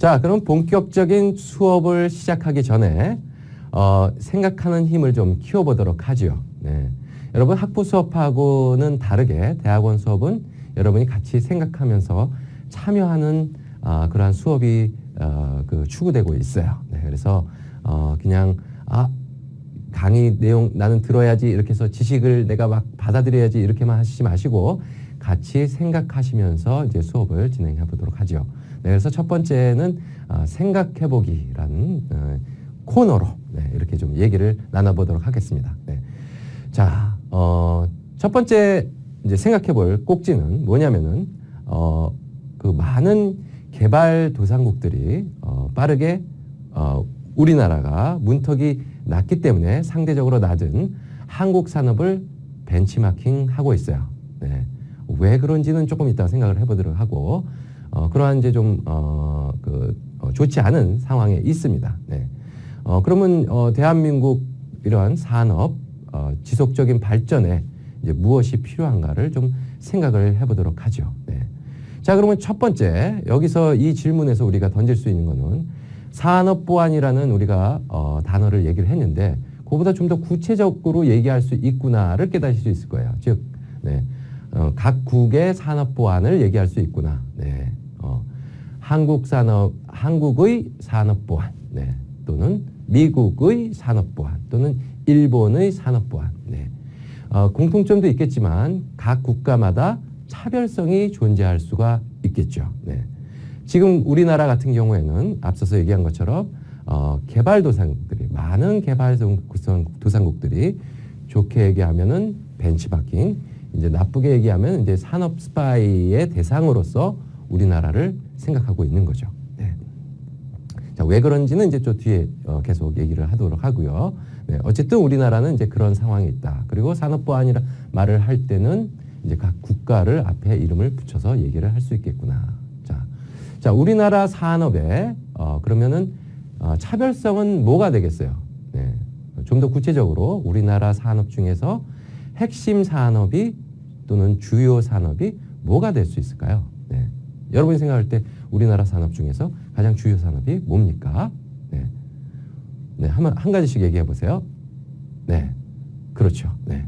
자, 그럼 본격적인 수업을 시작하기 전에 어, 생각하는 힘을 좀 키워보도록 하죠. 네. 여러분 학부 수업하고는 다르게 대학원 수업은 여러분이 같이 생각하면서 참여하는 아, 그러한 수업이 어, 그 추구되고 있어요. 네, 그래서 어, 그냥 아 강의 내용 나는 들어야지 이렇게 해서 지식을 내가 막 받아들여야지 이렇게만 하시지 마시고 같이 생각하시면서 이제 수업을 진행해 보도록 하죠. 네, 그래서 첫 번째는 아, 생각해보기라는 어, 코너로 네, 이렇게 좀 얘기를 나눠보도록 하겠습니다. 네. 자, 어, 첫 번째 이제 생각해볼 꼭지는 뭐냐면은 어, 그 많은 개발 도상국들이 어, 빠르게 어, 우리나라가 문턱이 낮기 때문에 상대적으로 낮은 한국 산업을 벤치마킹하고 있어요. 네. 왜 그런지는 조금 이따 생각을 해보도록 하고 어, 그러한 이제 좀 어, 그, 어, 좋지 않은 상황에 있습니다. 네. 어, 그러면 어, 대한민국 이러한 산업 어, 지속적인 발전에 이제 무엇이 필요한가를 좀 생각을 해보도록 하죠. 네. 자, 그러면 첫 번째 여기서 이 질문에서 우리가 던질 수 있는 거는 산업 보안이라는 우리가 어, 단어를 얘기를 했는데 그보다 좀 더 구체적으로 얘기할 수 있구나를 깨달으실 수 있을 거예요. 즉, 각 국의 산업 보안을 얘기할 수 있구나. 네. 어, 한국 산업, 한국의 산업 보안, 네. 또는 미국의 산업 보안, 또는 일본의 산업 보안. 네. 어, 공통점도 있겠지만 각 국가마다 차별성이 존재할 수가 있겠죠. 네. 지금 우리나라 같은 경우에는 앞서서 얘기한 것처럼 어, 개발도상국들이 많은 개발도상국들이 좋게 얘기하면은 벤치마킹, 이제 나쁘게 얘기하면 이제 산업 스파이의 대상으로서 우리나라를 생각하고 있는 거죠. 네. 자, 왜 그런지는 이제 좀 뒤에 어, 계속 얘기를 하도록 하고요. 네, 어쨌든 우리나라는 이제 그런 상황이 있다. 그리고 산업보안이라 말을 할 때는 이제 각 국가를 앞에 이름을 붙여서 얘기를 할 수 있겠구나. 자, 자, 우리나라 산업에 어, 그러면은 어, 차별성은 뭐가 되겠어요? 네, 좀 더 구체적으로 우리나라 산업 중에서 핵심 산업이 또는 주요 산업이 뭐가 될 수 있을까요? 네. 여러분이 생각할 때 우리나라 산업 중에서 가장 주요 산업이 뭡니까? 네. 네, 한, 한 가지씩 얘기해 보세요. 네. 그렇죠. 네.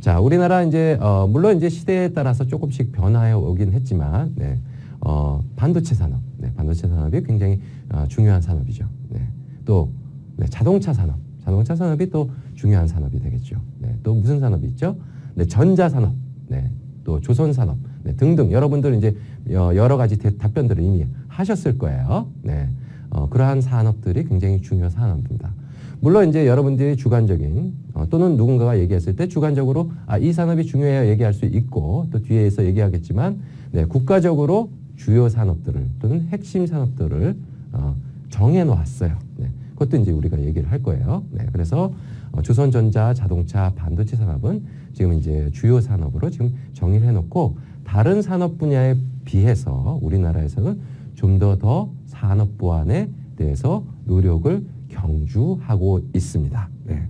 자, 우리나라 이제, 어, 물론 이제 시대에 따라서 조금씩 변화해 오긴 했지만, 네. 어, 반도체 산업. 네, 반도체 산업이 굉장히 어, 중요한 산업이죠. 네. 또, 네, 자동차 산업. 자동차 산업이 또 중요한 산업이 되겠죠. 네. 또 무슨 산업이 있죠? 네, 전자 산업. 네. 또 조선 산업. 네, 등등. 여러분들 이제 여- 여러 가지 대- 답변들을 이미 하셨을 거예요. 네. 어, 그러한 산업들이 굉장히 중요 산업입니다. 물론 이제 여러분들이 주관적인 어, 또는 누군가가 얘기했을 때 주관적으로 아, 이 산업이 중요해야 얘기할 수 있고 또 뒤에서 얘기하겠지만 네, 국가적으로 주요 산업들을 또는 핵심 산업들을 어, 정해 놓았어요. 네, 그것도 이제 우리가 얘기를 할 거예요. 네, 그래서 어, 조선전자, 자동차, 반도체 산업은 지금 이제 주요 산업으로 지금 정의를 해놓고 다른 산업 분야에 비해서 우리나라에서는 좀 더더 산업 보안에 대해서 노력을 경주하고 있습니다. 네.